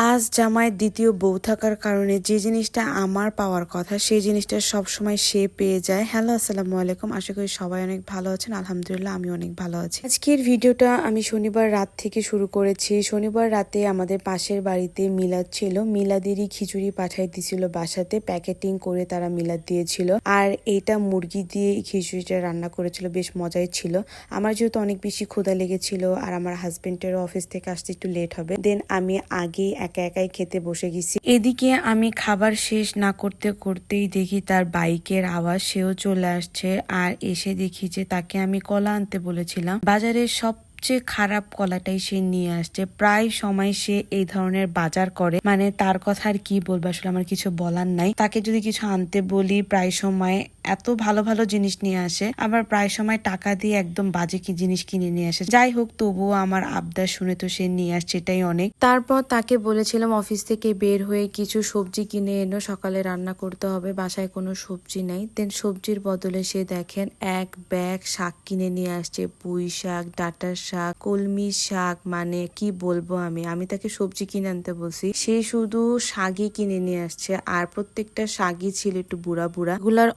a আজ জামাইয়ের দ্বিতীয় বউ থাকার কারণে যে জিনিসটা আমার পাওয়ার কথা, সেই জিনিসটা সব সময় সে পেয়ে যায়। হ্যালো, আসসালামু আলাইকুম। আশা করি সবাই অনেক ভালো আছেন। আলহামদুলিল্লাহ আমি অনেক ভালো আছি। আজকের ভিডিওটা আমি শনিবার রাত থেকে শুরু করেছি। শনিবার রাতে আমাদের পাশের বাড়িতে মিলাদ ছিল। মিলাদেরই খিচুড়ি পাঠাই দিছিল বাসাতে। প্যাকেটিং করে তারা মিলাদ দিয়েছিল। আর এটা মুরগি দিয়ে খিচুড়িটা রান্না করেছিল। বেশ মজাই ছিল। আমার যেহেতু অনেক বেশি ক্ষুধা লেগেছিল আর আমার হাজবেন্ডেরও অফিস থেকে আসতে একটু লেট হবে, দেন আমি আগেই একা একাই খেতে বসে গেছি। এদিকে আমি খাবার শেষ না করতে করতেই দেখি তার বাইকের আওয়াজ, সেও চলে আসছে আর এসে দেখি যে তাকে আমি কলা আনতে বলেছিলাম। বাজারের সব সবচেয়ে খারাপ কলাটাই সে নিয়ে আসছে। প্রায় সময় সে এই ধরনের বাজার করে। মানে তার কথা আর কি বলব, আসলে আমার কিছু বলার নাই। তাকে যদি কিছু আনতে বলি, প্রায় সময় এত ভালো ভালো জিনিস নিয়ে আসে, আবার প্রায় সময় টাকা দিয়ে একদম বাজে কি জিনিস কিনে নিয়ে আসে। যাই হোক, তবুও আমার আবদার শুনে তো সে নিয়ে আসছে এটাই অনেক। তারপর তাকে বলেছিলাম অফিস থেকে বের হয়ে কিছু সবজি কিনে এনো, সকালে রান্না করতে হবে, বাসায় কোনো সবজি নেই। দেন সবজির বদলে সে দেখেন এক ব্যাগ শাক কিনে নিয়ে আসছে, পুঁই শাক, ডাটার শাক, কলমি শাক মানে কি বলব আমি আমি তাকে সবজি কিনে আনতে বলছি। সে শুধু শাকই কিনে নিয়ে আসছে, আর প্রত্যেকটা শাকই ছিল একটু বুড়া বুড়া। এগুলার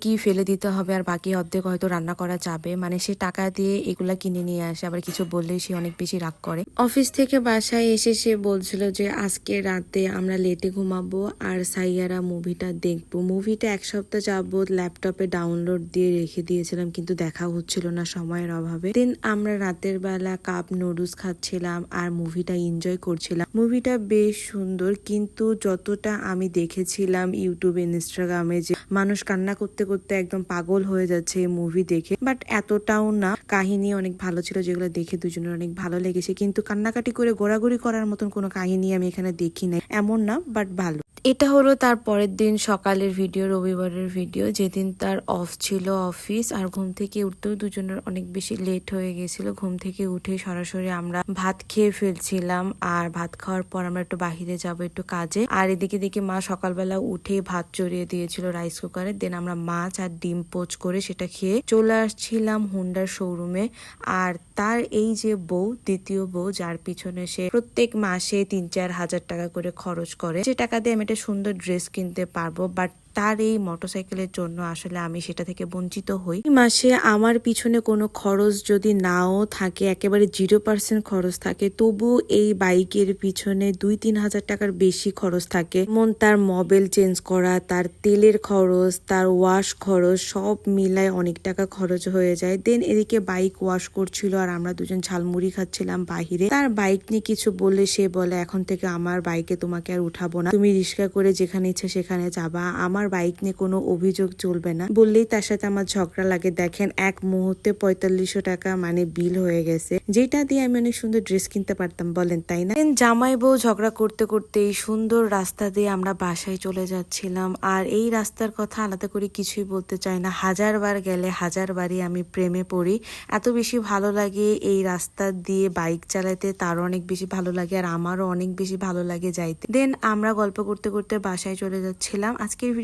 অর্ধেকই ফেলে দিতে হবে আর বাকি অর্ধেক হয়তো রান্না করা যাবে। মানে সে টাকা দিয়ে এগুলা কিনে নিয়ে আসে, আবার কিছু বললেই সে অনেক বেশি রাগ করে। অফিস থেকে বাসায় এসে সে বলছিল যে, আজকে রাতে আমরা লেটে ঘুমাবো আর সাইয়ারা মুভিটা দেখব। মুভিটা এক সপ্তাহ যাবত ল্যাপটপে ডাউনলোড দিয়ে রেখে দিয়েছিলাম, কিন্তু দেখা হচ্ছিল না সময়ের অভাবে। দেন আমরা রাতের বেলা কাপ নুডলস খাচ্ছিলাম আর মুভিটা এনজয় করছিলাম। মুভিটা বেশ সুন্দর, কিন্তু যতটা আমি দেখেছিলাম ইউটিউব ইনস্টাগ্রামে যে মানুষ কান্না করতে করতে করতে একদম পাগল হয়ে যাচ্ছে এই মুভি দেখে। বাট এতটাও না, কাহিনী অনেক ভালো ছিল যেগুলো দেখে দুজনের অনেক ভালো লেগেছে। কিন্তু কান্নাকাটি করে, ঘোরাঘুরি করার মতন কোনো কাহিনী আমি এখানে দেখি নাই। এমন না বাট ভালো। এটা হলো তার পরের দিন সকালের ভিডিও রবিবারের ভিডিও যেদিন তার অফ ছিল অফিস আর ঘুম থেকে উঠতেও দুজনের অনেক বেশি লেট হয়ে গেছিল। ঘুম থেকে উঠে সরাসরি আমরা ভাত খেয়ে ফেলছিলাম, আর ভাত খাওয়ার পর আমরা একটু বাহিরে যাব একটু কাজে। আর এদিকে দেখি মা সকালবেলা উঠে ভাত চড়িয়ে দিয়েছিল রাইস কুকারে দেন আমরা মাছ আর ডিম পোচ করে সেটা খেয়ে চলে আসছিলাম হুন্ডার শোরুমে আর তার এই যে বউ, দ্বিতীয় বউ, যার পিছনে সে প্রত্যেক মাসে তিন চার হাজার টাকা করে খরচ করে যে টাকা দিয়ে আমি একটা সুন্দর ড্রেস কিনতে পারব বাট তার এই মোটরসাইকেলের জন্য আসলে আমি সেটা থেকে বঞ্চিত হই। মাসে আমার পিছনে কোনো খরচ যদি নাও থাকে, একেবারে জিরো পার্সেন্ট খরচ থাকে, তবু এই বাইকের পিছনে দুই তিন হাজার টাকার বেশি খরচ থাকে। যেমন তার মোবাইল চেঞ্জ করা, তার তেলের খরচ, তার ওয়াশ খরচ, সব মিলায় অনেক টাকা খরচ হয়ে যায়। দেন এদিকে বাইক ওয়াশ করছিল আর আমরা দুজন ঝালমুড়ি খাচ্ছিলাম বাহিরে। তার বাইক নিয়ে কিছু বললে সে বলে, এখন থেকে আমার বাইকে তোমাকে আর উঠাবো না। তুমি রিক্সা করে যেখানে ইচ্ছে সেখানে যাবা। আমার বাইক নিয়ে কোনো অভিযোগ চলবে না। বললেই তার সাথে আমার ঝগড়া লাগে। দেখেন, এক মুহূর্তে পঁয়তাল্লিশশো টাকা মানে বিল হয়ে গেছে। যেটা দিয়ে আমি অনেক সুন্দর ড্রেস কিনতে পারতাম, বলেন, তাই না? জামাই বউ ঝগড়া করতে করতে এই সুন্দর রাস্তা দিয়ে আমরা বাসায় চলে যাচ্ছিলাম। আর এই রাস্তার কথা আলাদা করে কিছুই বলতে চাই না। হাজার বার গেলে হাজার বারই আমি প্রেমে পড়ি। এত বেশি ভালো লাগে এই রাস্তা দিয়ে বাইক চালাতে, তারও অনেক বেশি ভালো লাগে আর আমারও অনেক বেশি ভালো লাগে যাইতে। দেন আমরা গল্প করতে করতে বাসায় চলে যাচ্ছিলাম। আজকের